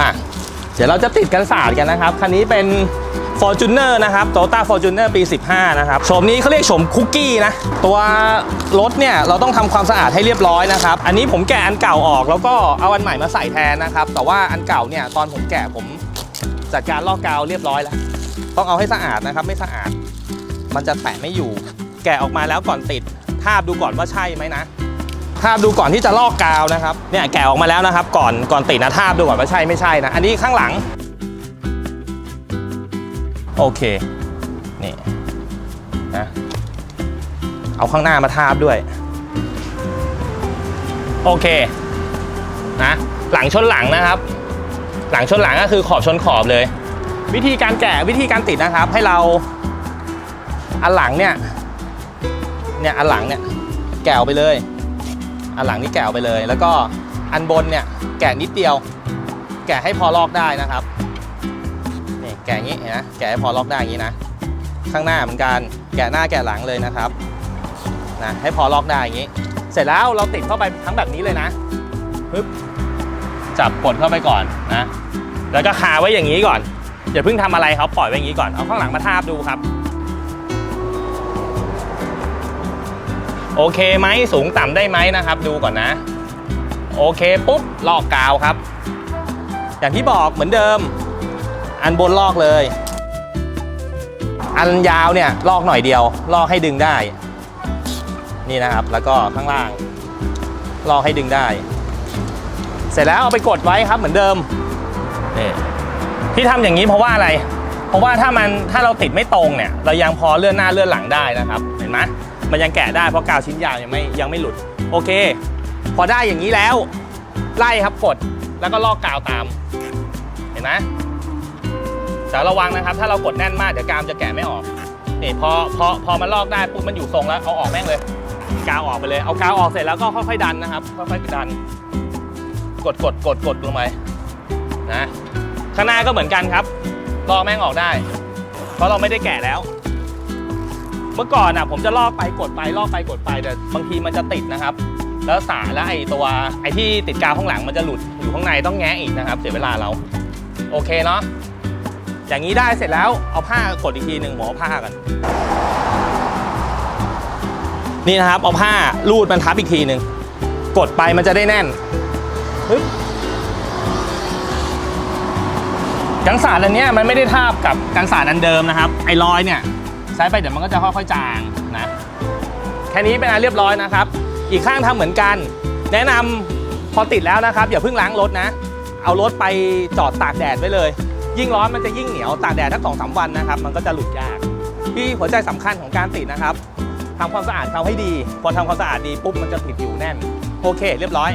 อะเดี๋ยวเราจะติดกันศาสตร์กันนะครับ คันนี้เป็น Fortuner นะครับ Toyota Fortuner ปี 15 นะครับโฉมนี้เขาเรียกโฉมคุกกี้นะ ตัวรถเนี่ย เราต้องทำความสะอาดให้เรียบร้อยนะครับ อันนี้ผมแกะอันเก่าออกแล้วก็เอาอันใหม่มาใส่แทนนะครับ แต่ว่าอันเก่าเนี่ย ตอนผมแกะผมจัดการลอกกาวเรียบร้อยแล้ว ต้องเอาให้สะอาดนะครับ ไม่สะอาด มันจะแตะไม่อยู่ แกะออกมาแล้วก่อนติดทาบดูก่อนว่าใช่ไหมนะ ทาบดูก่อนที่จะลอกกาวนะครับเนี่ยแกะออกมาแล้วนะครับ ก่อนก่อนติดนะทาบดูก่อนว่าใช่ไม่ใช่นะ อันนี้ข้างหลัง โอเคนี่นะเอาข้างหน้ามาทาบด้วย โอเคนะหลังชนหลังนะครับ หลังชนหลังก็คือขอบชนขอบเลย วิธีการแกะวิธีการติดนะครับ ให้เราอันหลังเนี่ยเนี่ยอันหลังเนี่ยแกะออกไปเลย อันหลังนี่แกะออกไปเลย แล้วก็อันบนเนี่ยแกะนิดเดียว แกะให้พอลอกได้นะครับนี่แกะงี้นไหมแกะให้พอล็อกได้อย่างนี้นะ ข้างหน้าเหมือนกันแกะหน้าแกะหลังเลยนะครับนะให้พอล็อกได้อย่างนี้ เสร็จแล้วเราติดเข้าไปทั้งแบบนี้เลยนะปึ๊บจับกดเข้าไปก่อนนะ แล้วก็คาไว้อย่างนี้ก่อนอย่าเพิ่งทำอะไรเขาปล่อยไว้อย่างนี้ก่อนเอาข้างหลังมาทาบดูครับ โอเคไหมสูงต่ำได้ไหมนะครับ ดูก่อนนะ โอเคปุ๊บลอกกาวครับ อย่างที่บอกเหมือนเดิม อันบนลอกเลย อันยาวเนี่ยลอกหน่อยเดียว ลอกให้ดึงได้ นี่นะครับ แล้วก็ข้างล่าง ลอกให้ดึงได้ เสร็จแล้วเอาไปกดไว้ครับเหมือนเดิมนี่ที่ทำอย่างนี้เพราะว่าอะไร เพราะว่าถ้ามันถ้าเราติดไม่ตรงเนี่ย เรายังพอเลื่อนหน้าเลื่อนหลังได้นะครับ เห็นไหม มันยังแกะได้เพราะกาวชิ้นยาวยังไม่ยังไม่หลุด โอเค พอได้อย่างนี้แล้ว ไล่ครับกดแล้วก็ลอกกาวตาม เห็นไหมแต่ระวังนะครับ ถ้าเรากดแน่นมากเดี๋ยวกาวจะแกะไม่ออกนี่พอพอพอมันลอกได้ปุ๊บมันอยู่ทรงแล้วเอาออกแม่งเลย กาวออกไปเลย เอากาวออกเสร็จแล้วก็ค่อยๆดันนะครับค่อยๆดัน กดกดกดกดลงไปนะข้างหน้าก็เหมือนกันครับลอกแม่งออกได้ เพราะเราไม่ได้แกะแล้ว เมื่อก่อนอะผมจะลอกไปกดไปลอกไปกดไปแต่บางทีมันจะติดนะครับ แล้วสาแล้วไอ้ตัวไอ้ที่ติดกาวข้างหลังมันจะหลุดอยู่ข้างในต้องแงะอีกนะครับ เสียเวลาเรา โอเคเนาะอย่างนี้ได้เสร็จแล้วเอาผ้ากดอีกทีหนึ่งหมอผ้ากันนี่นะครับเอาผ้าลูดมันทับอีกทีหนึ่งกดไปมันจะได้แน่นปึ๊บกันสาดอันนี้มันไม่ได้ทาบกับกันสาดอันเดิมนะครับ ไอ้รอยเนี่ย ใช้ไปเดี๋ยวมันก็จะค่อยๆจางนะแค่นี้เป็นอันเรียบร้อยนะครับ อีกข้างทำเหมือนกัน แนะนำพอติดแล้วนะครับอย่าเพิ่งล้างรถนะ เอารถไปจอดตากแดดไว้เลย ยิ่งร้อนมันจะยิ่งเหนียวตากแดดทั้งสองสามวันนะครับ มันก็จะหลุดยากที่หัวใจสำคัญของการติดนะครับทำความสะอาดเขาให้ดี พอทำความสะอาดดีปุ๊บมันจะติดอยู่แน่น โอเค เรียบร้อย